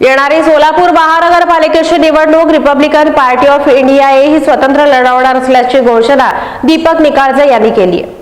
येणारी सोलापूर महानगरपालिकेची निवडणूक Republican party of India A ही स्वतंत्र लढवणार असल्याची घोषणा दीपक निकाळजे यांनी केली आहे.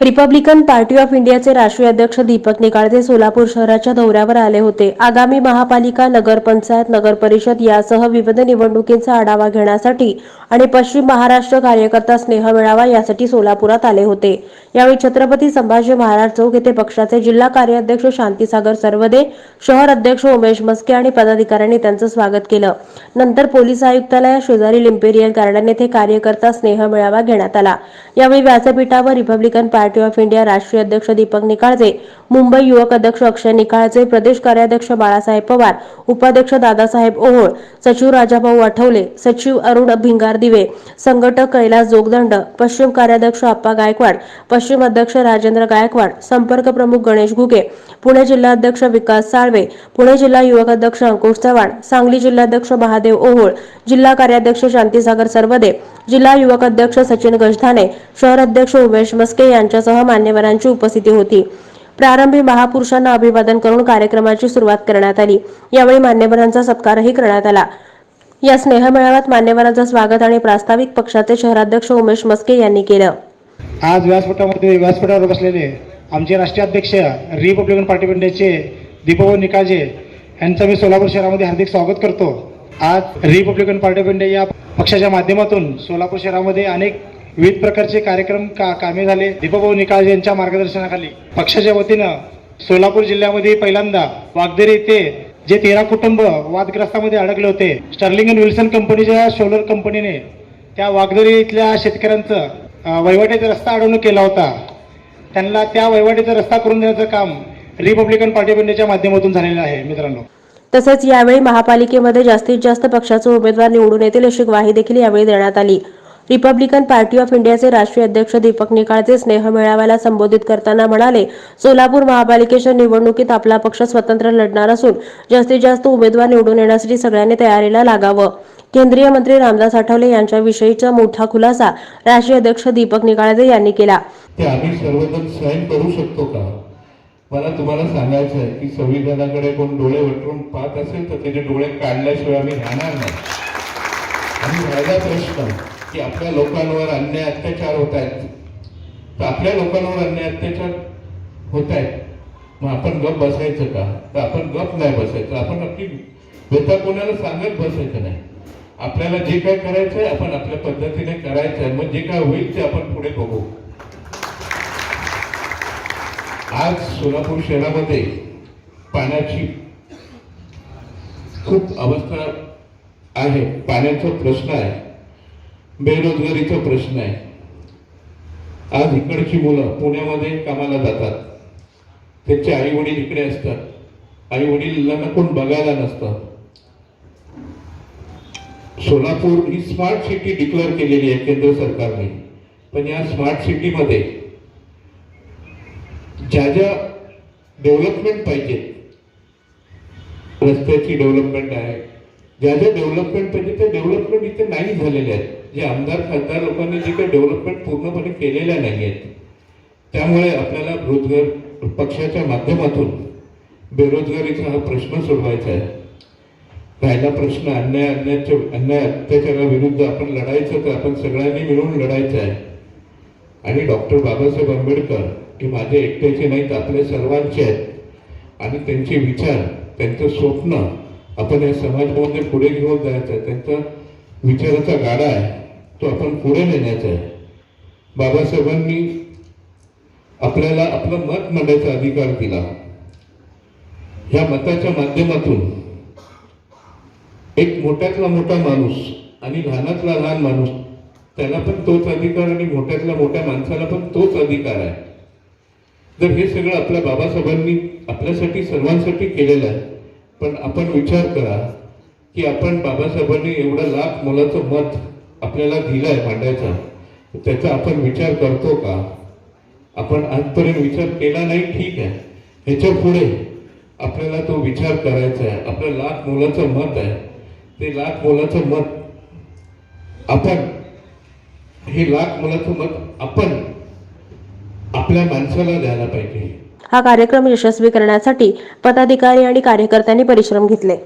रिपब्लिकन पार्टी ऑफ इंडियाचे राष्ट्रीय अध्यक्ष दीपक निकाळजे सोलापूर शहराच्या दौऱ्यावर आले होते. आगामी महापालिका नगरपंचायत नगर परिषद यासह विविध निवडणुकींचा आढावा घेण्यासाठी आणि पश्चिम महाराष्ट्र कार्यकर्ता स्नेह मिळावा यासाठी सोलापुरात आले होते. यावेळी छत्रपती संभाजी महाराज चौक येथे पक्षाचे जिल्हा कार्याध्यक्ष शांतीसागर सर्वदे शहर अध्यक्ष उमेश मस्के आणि पदाधिकाऱ्यांनी त्यांचं स्वागत केलं. नंतर पोलीस आयुक्तालया शेजारील इम्पेरियल गार्डन येथे कार्यकर्ता स्नेह मेळावा घेण्यात आला. यावेळी व्यासपीठावर रिपब्लिकन पार्टी ऑफ इंडिया राष्ट्रीय अध्यक्ष दीपक निकाळजे मुंबई युवक अध्यक्ष अक्षय निकाळजे प्रदेश कार्याध्यक्ष बाळासाहेब पवार उपाध्यक्ष दादासाहेब ओहोळ सचिव राजाभाऊ आठवले सचिव अरुण भिंगार दिवे संघटक कैलास जोगदंड पश्चिम कार्याध्यक्ष आप्पा गायकवाड पश्चिम अध्यक्ष राजेंद्र गायकवाड संपर्क प्रमुख गणेश घुगे पुणे जिल्हाध्यक्ष विकास साळवे पुणे जिल्हा युवक अध्यक्ष अंकुश चव्हाण सांगली जिल्हाध्यक्ष महादेव ओहोळ जिल्हा कार्याध्यक्ष शांतीसागर सर्वदे जिल्हा युवक अध्यक्ष सचिन गजधाने शहर अध्यक्ष उमेश मस्के यांच्यासह मान्यवरांची उपस्थिती होती. प्रारंभी महापुरुषांना अभिवादन करून कार्यक्रमाची सुरुवात करण्यात आली. यावेळी मान्यवरांचा सत्कारही करण्यात आला. या स्नेह मेळाव्यात मान्यवरांचं स्वागत आणि प्रास्ताविक पक्षाचे शहराध्यक्ष उमेश मस्के यांनी केलं. आज व्यासपीठामध्ये व्यासपीठावर बसलेले आमचे राष्ट्रीय अध्यक्ष Republican party of Deepbhau Nikaje यांचं मी सोलापूर शहरामध्ये हार्दिक स्वागत करतो. आज रिपब्लिकन पार्टी ऑफ इंडिया या पक्षाच्या माध्यमातून सोलापूर शहरामध्ये अनेक विविध प्रकारचे कार्यक्रम का कामे झाले? दीपभाऊ निकाळ यांच्या मार्गदर्शनाखाली पक्षाच्या वतीनं सोलापूर जिल्ह्यामध्ये पहिल्यांदा वागदेरे येथे जे तेरा कुटुंब वादग्रस्तामध्ये अडकले होते स्टर्लिंग अँड विल्सन कंपनीच्या सोलर कंपनीने त्या वागदरी इथल्या शेतकऱ्यांचं अ, वहिवाटीचा रस्ता अडवणूक केला होता. त्यांना त्या वहिवाटीचा रस्ता करून देण्याचं काम रिपब्लिकन पार्टी ऑफ इंडियाच्या माध्यमातून झालेलं आहे मित्रांनो. तसेच यावेळी महापालिकेमध्ये जास्तीत जास्त पक्षाचे उमेदवार निवडून येतील अशी ग्वाही देखील यावेळी देण्यात आली. रिपब्लिकन पार्टी ऑफ इंडियाचे राष्ट्रीय अध्यक्ष दीपक निकाळजे स्नेह मेळाव्याला संबोधित करताना म्हणाले सोलापूर महापालिकेच्या निवडणुकीत आपला पक्ष स्वतंत्र लढणार असून जास्तीत जास्त उमेदवार निवडून येण्यासाठी सगळ्यांनी तयारीला लागावं. केंद्रीय मंत्री रामदास आठवले यांच्याविषयीचा मोठा खुलासा राष्ट्रीय अध्यक्ष दीपक निकाळजे यांनी केला. ते आम्ही सर्वजण सहन करू शकतो का? मला तुम्हाला सांगायचं आहे की संविधानाकडे कोण डोळे वटरून पाहत असेल तर त्याचे डोळे काढल्याशिवाय आम्ही राहणार नाही. आणि राहिला प्रश्न की आपल्या लोकांवर अन्याय अत्याचार होत आहेत. तर आपल्या लोकांवर अन्याय अत्याचार होत आहेत. मग आपण गप बसायचं का? तर आपण गप नाही बसायचं. आपण नक्की बेता कोणाला सांगत बसायचं नाही. आपल्याला जे काय करायचं आहे आपण आपल्या पद्धतीने करायचं आहे मग जे काय होईल ते आपण पुढे बघू. आज सोलापूर शहरामध्ये पाण्याची खूप अवस्था आहे. पाण्याचा प्रश्न आहे. बेरोजगारीचा प्रश्न आहे. आज इकडची मुलं पुण्यामध्ये कामाला जातात. त्यांचे आई वडील इकडे असतात. आई वडिलांना कोण बघायला नसतं. सोलापूर ही स्मार्ट सिटी डिक्लेअर केलेली आहे केंद्र सरकारने. पण या स्मार्ट सिटीमध्ये ज्या ज्या डेव्हलपमेंट पाहिजे रस्त्याची डेव्हलपमेंट आहे ज्या ज्या डेव्हलपमेंट पाहिजे त्या डेव्हलपमेंट इथे नाही झालेल्या आहेत. जे आमदार खासदार लोकांनी जे काही डेव्हलपमेंट पूर्णपणे केलेल्या नाही आहेत. त्यामुळे आपल्याला रोजगार पक्षाच्या माध्यमातून बेरोजगारीचा हा प्रश्न सोडवायचा आहे. राहिला प्रश्न अन्याय अन्यायाच्या अन्याय अत्याचाराविरुद्ध आपण लढायचं तर आपण सगळ्यांनी मिळून लढायचं आहे. आणि डॉक्टर बाबासाहेब आंबेडकर हे माझे एकट्याचे नाहीत आपल्या सर्वांचे आहेत. आणि त्यांचे विचार त्यांचं स्वप्न आपण या समाजामध्ये पुढे घेऊन जायचं आहे. त्यांचा विचाराचा गाडा आहे. तो आपण पुढे नेण्याचा आहे. बाबासाहेबांनी आपल्याला आपलं मत मांडायचा अधिकार दिला. ह्या मताच्या माध्यमातून एक मोठ्यातला मोठा माणूस आणि लहानातला लहान माणूस त्याला पण तोच अधिकार आणि मोठ्यातल्या मोठ्या माणसाला पण तोच अधिकार आहे. तर हे सगळं आपल्या बाबासाहेबांनी आपल्यासाठी सर्वांसाठी केलेलं आहे. पण आपण विचार करा की आपण बाबासाहेबांनी एवढं लाख मोलाचं मत आपल्याला दिलं आहे मांडायचा. त्याचा आपण विचार करतो का? आपण आजपर्यंत विचार केला नाही ठीक आहे. ह्याच्या पुढे आपल्याला तो विचार करायचा आहे. आपलं लाख मोलाचं मत आहे. ते लाख मोलाचं मत आपण हे लाख मोलाचं मत आपण आपल्या माणसाला द्यायला पाहिजे. हा कार्यक्रम यशस्वी करण्यासाठी पदाधिकारी आणि कार्यकर्त्यांनी परिश्रम घेतले.